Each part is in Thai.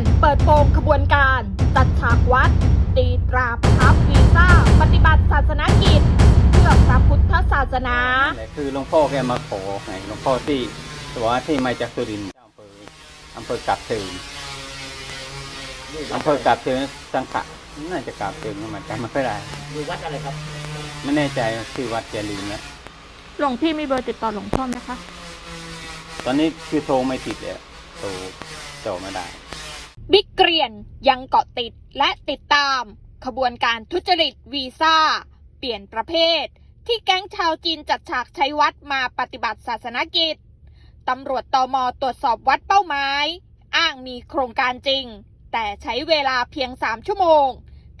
นเปิดโปงขบวนการ จัดฉากวัด ตีตราประทับวีซ่า ปฏิบัติศาสนกิจ เพื่อพระพุทธศาสนานั่นแหละคือหลวงพ่อแกมาขอไงหลวงพ่อที่ตัวที่มาจากสุรินทร์อำเภออำเภอกาบเชิงอำเภอกาบเชิงสังขะน่าจะกาบเชิงนะมันจำไม่ค่อยได้อยู่วัดอะไรครับ ไม่แน่ใจชื่อวัดแกลืมแล้วหลวงพี่มีเบอร์ติดต่อหลวงพ่อไหมคะ ตอนนี้คือโทรไม่ติดเลยโทรโทรไม่ได้ บิ๊กเกรียนยังเกาะติดและติดตาม ขบวนการทุจริตวีซ่า เปลี่ยนประเภท ที่แก๊งชาวจีนจัดฉากใช้วัดมาปฏิบัติศาสนกิจ ตำรวจตอมตรวจสอบวัดเป้าหมาย อ้างมีโครงการจริง แต่ใช้เวลาเพียง 3 ชั่วโมง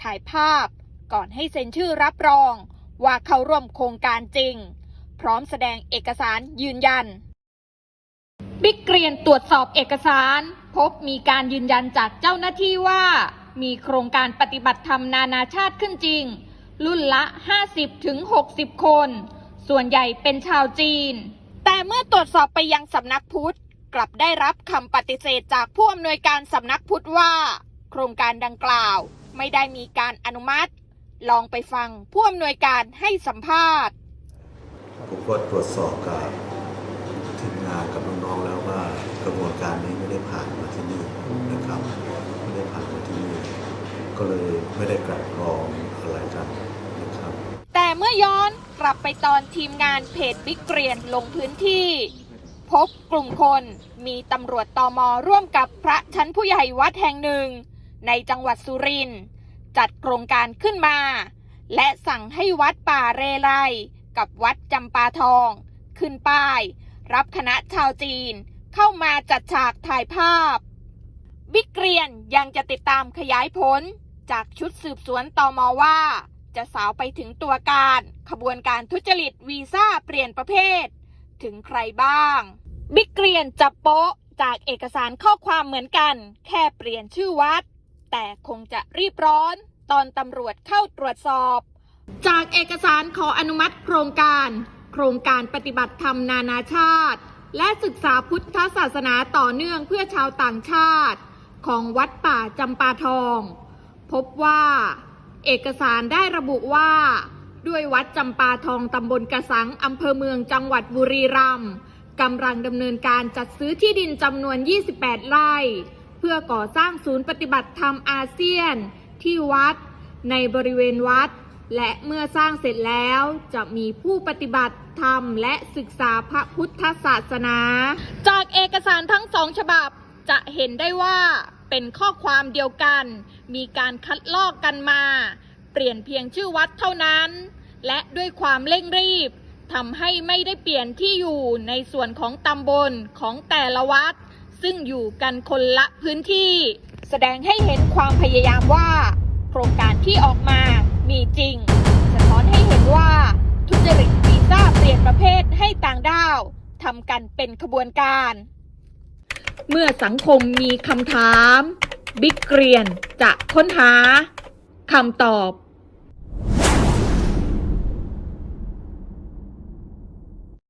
ถ่ายภาพก่อนให้เซ็นชื่อรับรอง ว่าเข้าร่วมโครงการจริง พร้อมแสดงเอกสารยืนยัน บิ๊กเกรียนตรวจสอบเอกสาร พบมีการยืนยันจากเจ้าหน้าที่ว่า มีโครงการปฏิบัติธรรมนานาชาติขึ้นจริง รุ่นละ 50ถึง60คน ส่วนใหญ่เป็นชาวจีน แต่เมื่อตรวจสอบไปยังสำนักพุทธ กลับได้รับคำปฏิเสธจากผู้อำนวยการสำนักพุทธว่า โครงการดังกล่าวไม่ได้มีการอนุมัติ ลองไปฟังผู้อำนวยการให้สัมภาษณ์ผมก็ตรวจสอบกับ ทีมงานกับน้องๆแล้วว่ากระบวนการนี้ไม่ได้ผ่านมาที่นี่นะครับไม่ได้ผ่านมาที่นี่ก็เลยไม่ได้กลัดกรองอะไรกันนะครับ แต่เมื่อย้อนกลับไปตอนทีมงานเพจบิ๊กเกรียนลงพื้นที่ พบกลุ่มคนมีตำรวจตอมอร่วมกับพระชั้นผู้ใหญ่วัดแห่งหนึ่ง ในจังหวัดสุรินทร์จัดโครงการขึ้นมา และสั่งให้วัดป่าเรไรกับวัดจำปาทอง ขึ้นป้าย รับคณะชาวจีน เข้ามาจัดฉากถ่ายภาพ บิ๊กเกรียนยังจะติดตามขยายผล จากชุดสืบสวนตอมอว่า จะสาวไปถึงตัวการ ขบวนการทุจริตวีซ่าเปลี่ยนประเภท ถึงใครบ้าง บิ๊กเกรียนจับโป๊ะจากเอกสารข้อความเหมือนกัน แค่เปลี่ยนชื่อวัด แต่คงจะรีบร้อนตอนตำรวจเข้าตรวจสอบ จากเอกสารขออนุมัติโครงการ ครงการปฏิบัติธรรมนานาชาติ และศึกษาพุทธศาสนาต่อเนื่องเพื่อชาวต่างชาติ ของวัดป่าจำปาทอง พบว่า เอกสารได้ระบุว่า ด้วยวัดจำปาทองตำบลกระสังอำเภอเมืองจังหวัดบุรีรัมย์กำลังดำเนินการจัดซื้อที่ดินจำนวน 28 ไร่ เพื่อก่อสร้างศูนย์ปฏิบัติธรรมอาเซียนที่วัดในบริเวณวัด และเมื่อสร้างเสร็จแล้วจะมีผู้ปฏิบัติธรรมและศึกษาพระพุทธศาสนา จากเอกสารทั้งสองฉบับจะเห็นได้ว่าเป็นข้อความเดียวกัน มีการคัดลอกกันมา เปลี่ยนเพียงชื่อวัดเท่านั้น และด้วยความเร่งรีบทำให้ไม่ได้เปลี่ยนที่อยู่ในส่วนของตำบลของแต่ละวัด ซึ่งอยู่กันคนละพื้นที่ แสดงให้เห็นความพยายามว่า โครงการที่ออกมาำกันเป็นขบวนการ เมื่อสังคมมีคำถาม บิ๊กเกรียนจะค้นหาคำตอบ